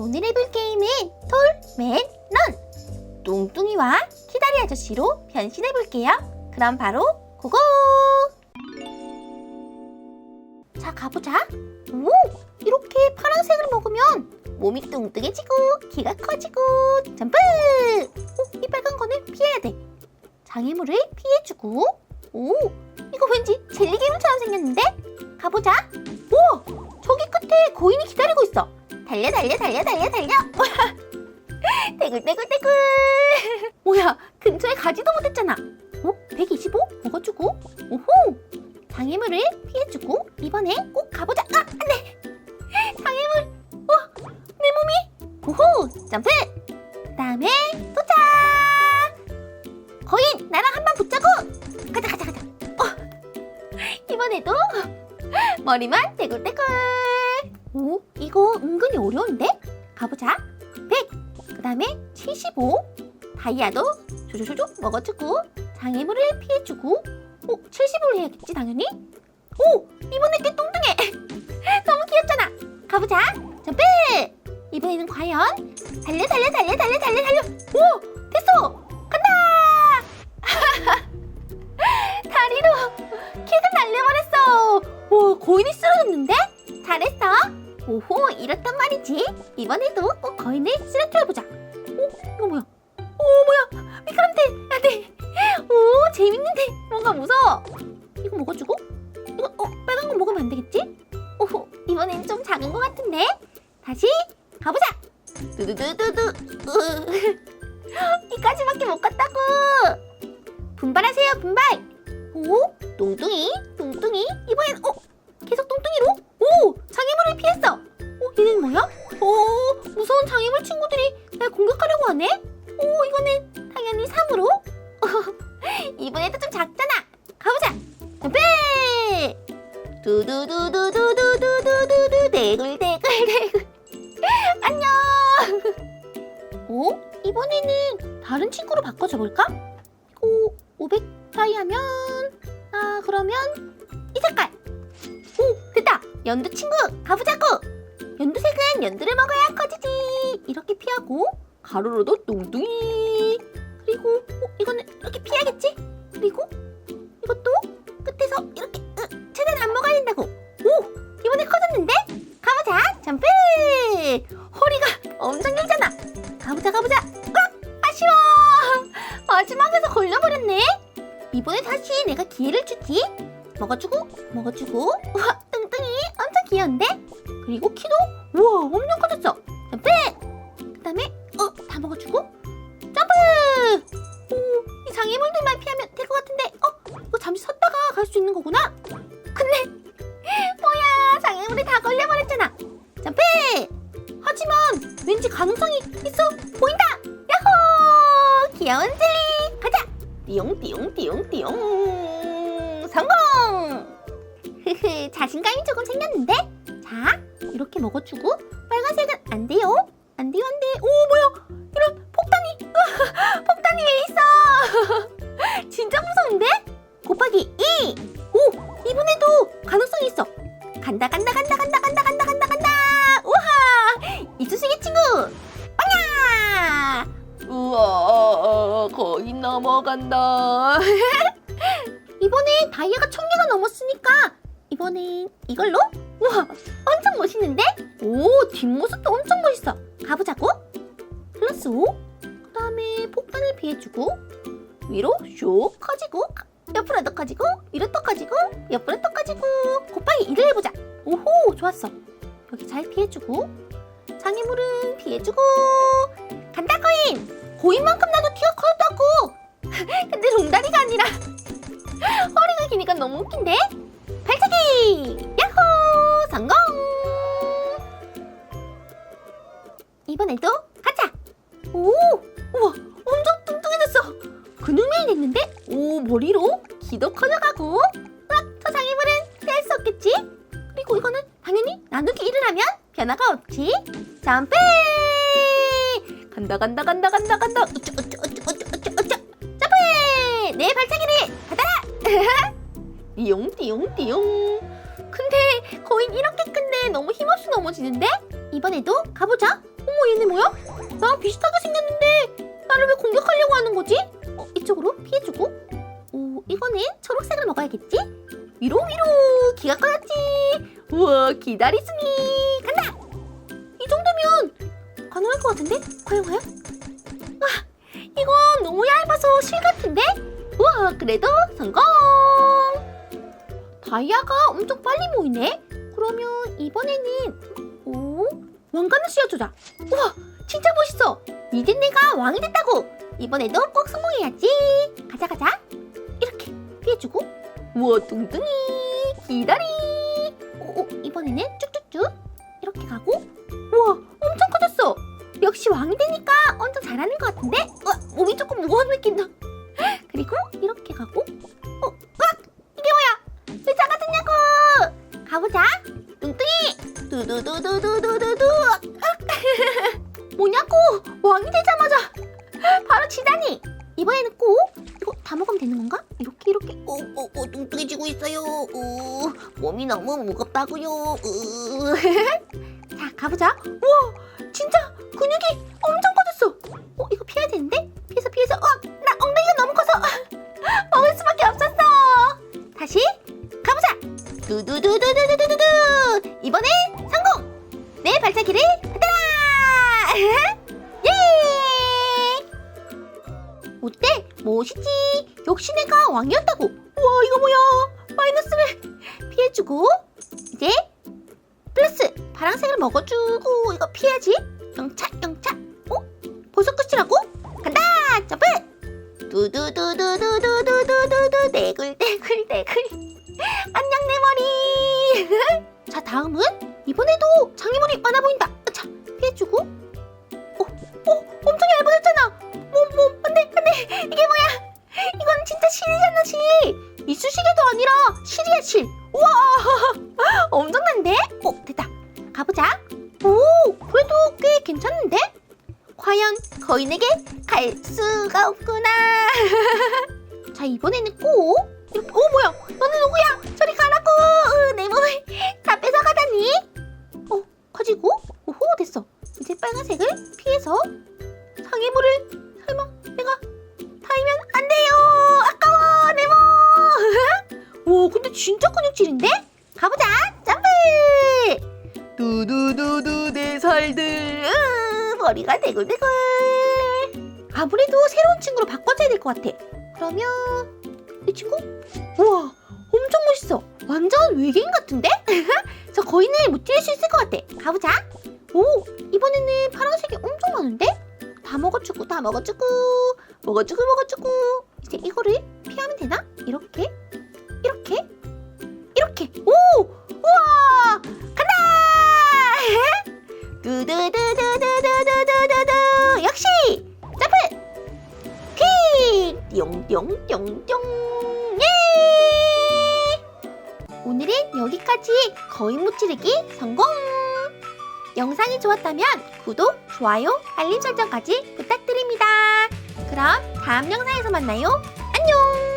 오늘 해볼 게임은 톨맨 런 뚱뚱이와 키다리 아저씨로 변신해 볼게요. 그럼 바로 고고! 자 가보자. 오 이렇게 파란색을 먹으면 몸이 뚱뚱해지고 키가 커지고 점프! 오, 이 빨간 거는 피해야 돼. 장애물을 피해주고 오 이거 왠지 젤리 괴물처럼 생겼는데 가보자. 오 저기 끝에 고인이 기다리고 있어. 달려 달려 달려 달려 달려. 떼굴떼굴떼굴. 뭐야 근처에 가지도 못했잖아. 어? 125 먹어주고 오호 장애물을 피해주고 이번에 꼭 가보자. 아 안돼 장애물. 어 내 몸이 오호 점프. 그 다음에 도착. 거인 나랑 한번 붙자고. 가자 가자 가자. 어 이번에도 머리만 떼굴떼굴. 오, 이거 은근히 어려운데? 가보자. 100. 그 다음에 75. 다이아도 조조조조 먹어주고, 장애물을 피해주고, 오, 70으로 해야겠지, 당연히? 오, 이번에 꽤 뚱뚱해. 너무 귀엽잖아. 가보자. 점프! 이번에는 과연? 달려, 달려, 달려, 달려, 달려, 달려. 오, 이번에도 꼭 거인을 쓰러뜨려보자. 오, 이거 뭐야? 오, 뭐야? 미끄럼틀. 안 돼. 오, 재밌는데. 뭔가 무서워. 이거 먹어주고. 이거, 어, 빨간 거 먹으면 안 되겠지? 오호, 이번엔 좀 작은 것 같은데. 다시 가보자. 두두두두두. 으. 이까지밖에 못 갔다고. 분발하세요, 분발. 오, 뚱뚱이, 뚱뚱이. 이번엔, 어, 계속 뚱뚱이로? 오! 장애물을 피했어! 어, 얘는 뭐야? 오, 무서운 장애물 친구들이 날 공격하려고 하네? 오, 이거는 당연히 3으로? 이번에도 좀 작잖아! 가보자! 점프! 두두두두두두두두두 대굴 대굴 대굴 안녕! 오, 이번에는 다른 친구로 바꿔줘 볼까? 이거 500 사이 하면 아, 그러면 이 색깔! 오 됐다 연두 친구 가보자고 연두색은 연두를 먹어야 커지지. 이렇게 피하고 가로로도 뚱뚱이. 그리고 어, 이거는 이렇게 피하겠지? 그리고 이것도 끝에서 이렇게 으, 최대한 안 먹어야 된다고. 오! 이번에 커졌는데? 가보자. 점프! 허리가 엄청 길잖아. 가보자 가보자. 꽉 아쉬워. 마지막에서 걸려버렸네. 이번에 다시 내가 기회를 주지. 먹어주고 먹어주고. 우와 뚱뚱이. 엄청 귀여운데? 그리고 키도? 우와 엄청 커졌어 점프 그 다음에 어 다 먹어주고 점프! 오 이 장애물들만 피하면 될 것 같은데 어 이거 잠시 섰다가 갈 수 있는 거구나? 근데 뭐야 장애물이 다 걸려버렸잖아. 점프! 하지만 왠지 가능성이 있어 보인다! 야호! 귀여운 젤리! 가자! 띠용띠용띠용띠용. 성공! 자신감이 조금 생겼는데? 자 이렇게 먹어주고 빨간색은 안 돼요. 안 돼요, 안 돼. 오, 뭐야? 이런 폭탄이. 폭탄이 왜 있어? 진짜 무서운데? 곱하기 2. 오, 이번에도 가능성이 있어. 간다, 간다, 간다, 간다, 간다, 간다, 간다, 간다. 우와! 이쑤시개 친구. 빵야! 우와, 어, 어, 어, 거의 넘어간다. 이번에 다이아가 천 개가 넘었으니까 이번엔 이걸로? 우와! 엄청 멋있는데? 오 뒷모습도 엄청 멋있어. 가보자고. 플러스 5 그다음에 폭탄을 피해주고 위로 슉 커지고 옆으로 더 커지고 위로 또 커지고 옆으로 또 커지고. 곱하기 1을 해보자. 오호 좋았어. 여기 잘 피해주고 장애물은 피해주고. 간다 거인! 고인만큼 나도 키가 커졌다고. 근데 롱다리가 아니라 허리가 기니까 너무 웃긴데? 발차기! 이번에도 가자! 오! 우와! 엄청 뚱뚱해졌어! 근육맨이 됐는데? 오! 머리로 기도 커져가고 으악! 저 장애물은 피할 수 없겠지? 그리고 이거는 당연히 나누기 1을 하면 변화가 없지? 점프! 간다 간다 간다 간다 간다 어쩌 어쩌 어쩌 어쩌 어쩌 어쩌 점프! 내 발차기를 받아라! 띠용 띠용 띠용 근데 거인 이렇게 큰데 너무 힘없이 넘어지는데? 이번에도 가보자 어머 얘네 뭐야? 나랑 비슷하게 생겼는데 나를 왜 공격하려고 하는 거지? 어, 이쪽으로 피해주고. 오, 이거는 초록색을 먹어야겠지? 위로 위로 기가 커야지. 우와, 기다리스니 간다. 이 정도면 가능할 것 같은데? 과연 과연? 와, 이건 너무 얇아서 실 같은데? 우와, 그래도 성공. 다이아가 엄청 빨리 모이네. 그러면 이번에는 오 왕관을 씌워주자. 우와, 진짜 멋있어. 이제 내가 왕이 됐다고. 이번에도 꼭 성공해야지. 가자 가자. 이렇게 피해주고. 우와 뚱뚱이 기다리. 오, 오, 이번에는 쭉쭉쭉 이렇게 가고. 우와 엄청 커졌어. 역시 왕이 되니까 엄청 잘하는 것 같은데. 우와 몸이 조금 무거운 느낌도. 두두두두두두두두. 뭐냐고? 왕이 되자마자 바로 지다니. 이번에는 꼭 이거 다 먹으면 되는 건가? 이렇게 이렇게. 오, 오, 오, 뚱뚱해지고 있어요. 오, 몸이 너무 무겁다고요. 우. 자, 가보자. 우와, 진짜 근육이 엄청 커졌어. 어, 이거 피해야 되는데? 피해서 피해서. 어, 나 엉덩이가 너무 커서 먹을 수밖에 없었어. 다시 가보자. 두두두두두 멋있지? 역시 내가 왕이었다고. 우와 이거 뭐야? 마이너스를 피해주고 이제 플러스 파란색을 먹어주고 이거 피해야지. 영차 영차. 어? 벌써 끝이라고? 간다. 점프. 두두두두두두두두두 떼굴떼굴떼굴 안녕 내 머리. 자 다음은 이번에도 장애물이 많아 보인다. 과연 거인에게 갈 수가 없구나. 자, 이번에는 꼭. 어, 뭐야? 너는 누구야? 저리 가라고. 으, 내 몸을 다 뺏어가다니. 어, 가지고. 오호, 됐어. 이제 빨간색을 피해서 상해물을 설마 내가 타이면 안 돼요. 아까워 내 몸. 와 근데 진짜 근육질인데? 머리가 대굴대굴. 아무래도 새로운 친구로 바꿔줘야 될 것 같아. 그러면 이 친구? 우와 엄청 멋있어. 완전 외계인 같은데? 저 거인을 무찌를 수 있을 것 같아. 가보자. 오 이번에는 파란색이 엄청 많은데? 다 먹어주고 다 먹어주고 먹어주고 먹어주고 이제 이거를 피하면 되나? 이렇게 뿅뿅뿅뿅 예 오늘은 여기까지 거인 무찌르기 성공 영상이 좋았다면 구독, 좋아요, 알림 설정까지 부탁드립니다. 그럼 다음 영상에서 만나요. 안녕!